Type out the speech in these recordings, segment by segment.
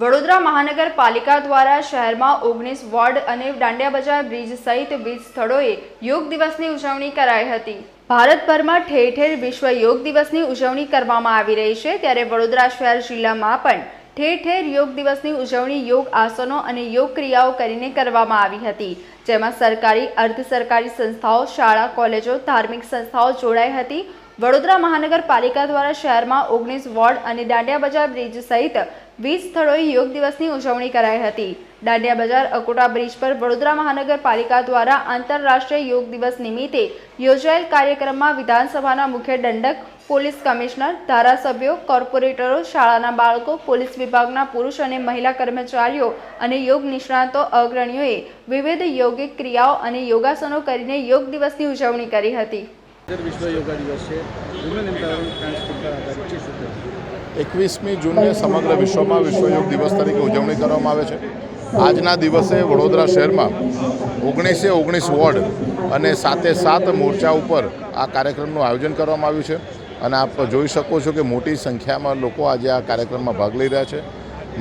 વડોદરા મહાનગરપાલિકા દ્વારા શહેરમાં ઓગણીસ વોર્ડ અને દાંડિયા બજાર બ્રિજ સહિત વીસ સ્થળોએ યોગ દિવસની ઉજવણી કરાઈ હતી. ભારતભરમાં ઠેર ઠેર વિશ્વ યોગ દિવસની ઉજવણી કરવામાં આવી રહી છે. ત્યારે વડોદરા શહેર જિલ્લામાં પણ ઠેર ઠેર યોગ દિવસની ઉજવણી યોગ આસનો અને યોગ ક્રિયાઓ કરીને કરવામાં આવી હતી. જેમાં સરકારી, અર્ધ સરકારી સંસ્થાઓ, શાળા, કોલેજો, ધાર્મિક સંસ્થાઓ જોડાઈ હતી. વડોદરા મહાનગરપાલિકા દ્વારા શહેરમાં ઓગણીસ વોર્ડ અને દાંડિયા બજાર બ્રિજ સહિત વીસ સ્થળોએ યોગ દિવસની ઉજવણી કરાઈ હતી. દાંડિયા બજાર અકોટા બ્રિજ પર વડોદરા મહાનગરપાલિકા દ્વારા આંતરરાષ્ટ્રીય યોગ દિવસ નિમિત્તે યોજાયેલ કાર્યક્રમમાં વિધાનસભાના મુખ્ય દંડક, પોલીસ કમિશનર, ધારાસભ્યો, કોર્પોરેટરો, શાળાના બાળકો, પોલીસ વિભાગના પુરુષ અને મહિલા કર્મચારીઓ અને યોગ નિષ્ણાતો, અગ્રણીઓએ વિવિધ યોગિક ક્રિયાઓ અને યોગાસનો કરીને યોગ દિવસની ઉજવણી કરી હતી. એકવીસમી જૂનને સમગ્ર વિશ્વમાં વિશ્વ યોગ દિવસ તરીકે ઉજવણી કરવામાં આવે છે. આજના દિવસે વડોદરા શહેરમાં ઓગણીસે ઓગણીસ વોર્ડ અને સાતે સાત મોરચા ઉપર આ કાર્યક્રમનું આયોજન કરવામાં આવ્યું છે. અને આપ જોઈ શકો છો કે મોટી સંખ્યામાં લોકો આજે આ કાર્યક્રમમાં ભાગ લઈ રહ્યા છે.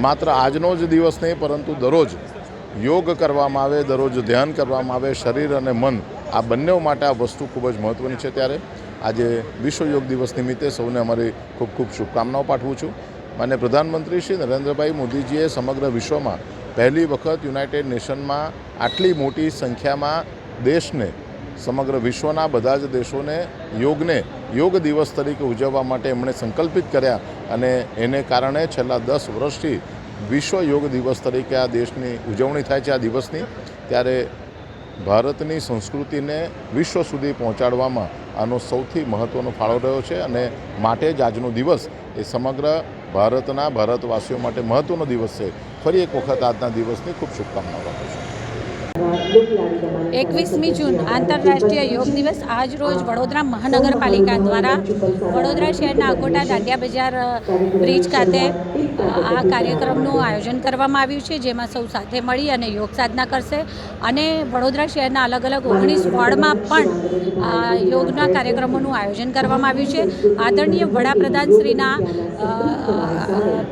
માત્ર આજનો જ દિવસ નહીં, પરંતુ દરરોજ યોગ કરવામાં આવે, દરરોજ ધ્યાન કરવામાં આવે, શરીર અને મન આ બંને માટે આ વસ્તુ ખૂબ જ મહત્ત્વની છે ત્યારે. આજે વિશ્વ યોગ દિવસ નિમિત્તે સૌને અમારી ખૂબ ખૂબ શુભકામનાઓ પાઠવું છું. અને પ્રધાનમંત્રી શ્રી નરેન્દ્રભાઈ મોદીજીએ સમગ્ર વિશ્વમાં પહેલી વખત યુનાઇટેડ નેશનમાં આટલી મોટી સંખ્યામાં દેશને, સમગ્ર વિશ્વના બધા જ દેશોને યોગને યોગ દિવસ તરીકે ઉજવવા માટે એમણે સંકલ્પિત કર્યા. અને એને કારણે છેલ્લા દસ વર્ષથી વિશ્વ યોગ દિવસ તરીકે આ દેશની ઉજવણી થાય છે આ દિવસની, ત્યારે ભારતની સંસ્કૃતિને વિશ્વ સુધી પહોંચાડવામાં આનો સૌથી મહત્ત્વનો ફાળો રહ્યો છે અને માટે જ આજનો દિવસ એ સમગ્ર ભારતના ભારતવાસીઓ માટે મહત્ત્વનો દિવસ છે. ફરી એક વખત આજના દિવસની ખૂબ શુભકામનાઓ આપું છું. એકવીસમી જૂન આંતરરાષ્ટ્રીય યોગ દિવસ. આજ રોજ વડોદરા મહાનગરપાલિકા દ્વારા વડોદરા શહેરના અકોટા દાંડિયા બજાર બ્રિજ ખાતે આ કાર્યક્રમનું આયોજન કરવામાં આવ્યું છે જેમાં સૌ સાથે મળી અને યોગ સાધના કરશે. અને વડોદરા શહેરના અલગ અલગ ઓગણીસ વોર્ડમાં પણ યોગના કાર્યક્રમોનું આયોજન કરવામાં આવ્યું છે. આદરણીય વડાપ્રધાન શ્રીના અ, અ,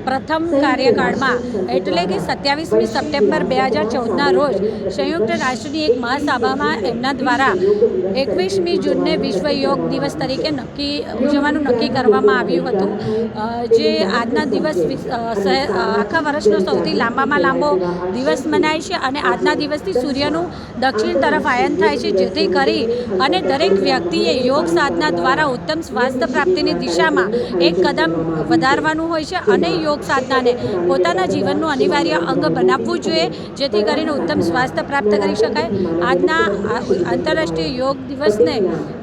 પ્રથમ કાર્યકાળમાં એટલે કે સત્યાવીસમી સપ્ટેમ્બર બે હજાર ચૌદના રોજ સંયુક્ત રાષ્ટ્રની એક મહાસભામાં એમના દ્વારા એકવીસમી જૂનને વિશ્વ યોગ દિવસ તરીકે નક્કી ઉજવવાનું નક્કી કરવામાં આવ્યું હતું. જે આજના દિવસ આખા વર્ષનો સૌથી લાંબામાં લાંબો દિવસ મનાય છે અને આજના દિવસથી સૂર્યનું દક્ષિણ તરફ આયન થાય છે, જેથી કરી અને દરેક વ્યક્તિએ યોગ સાધના દ્વારા ઉત્તમ સ્વાસ્થ્ય પ્રાપ્તિની દિશામાં એક કદમ વધારવાનું હોય છે અને યોગ સાધનાને પોતાના જીવનનું અનિવાર્ય અંગ બનાવવું જોઈએ, જેથી કરીને ઉત્તમ સ્વાસ્થ્ય પ્રાપ્ત કરી શકાય. આજના આંતરરાષ્ટ્રીય યોગ દિવસને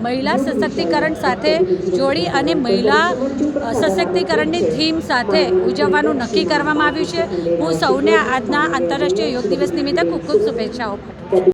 મહિલા સશક્તિકરણ સાથે જોડી અને મહિલા સશક્તિકરણની થીમ સાથે ઉજવવાનું નક્કી કરવામાં આવ્યું છે. હું સૌને આજના આંતરરાષ્ટ્રીય યોગ દિવસ નિમિત્તે ખૂબ ખૂબ શુભેચ્છાઓ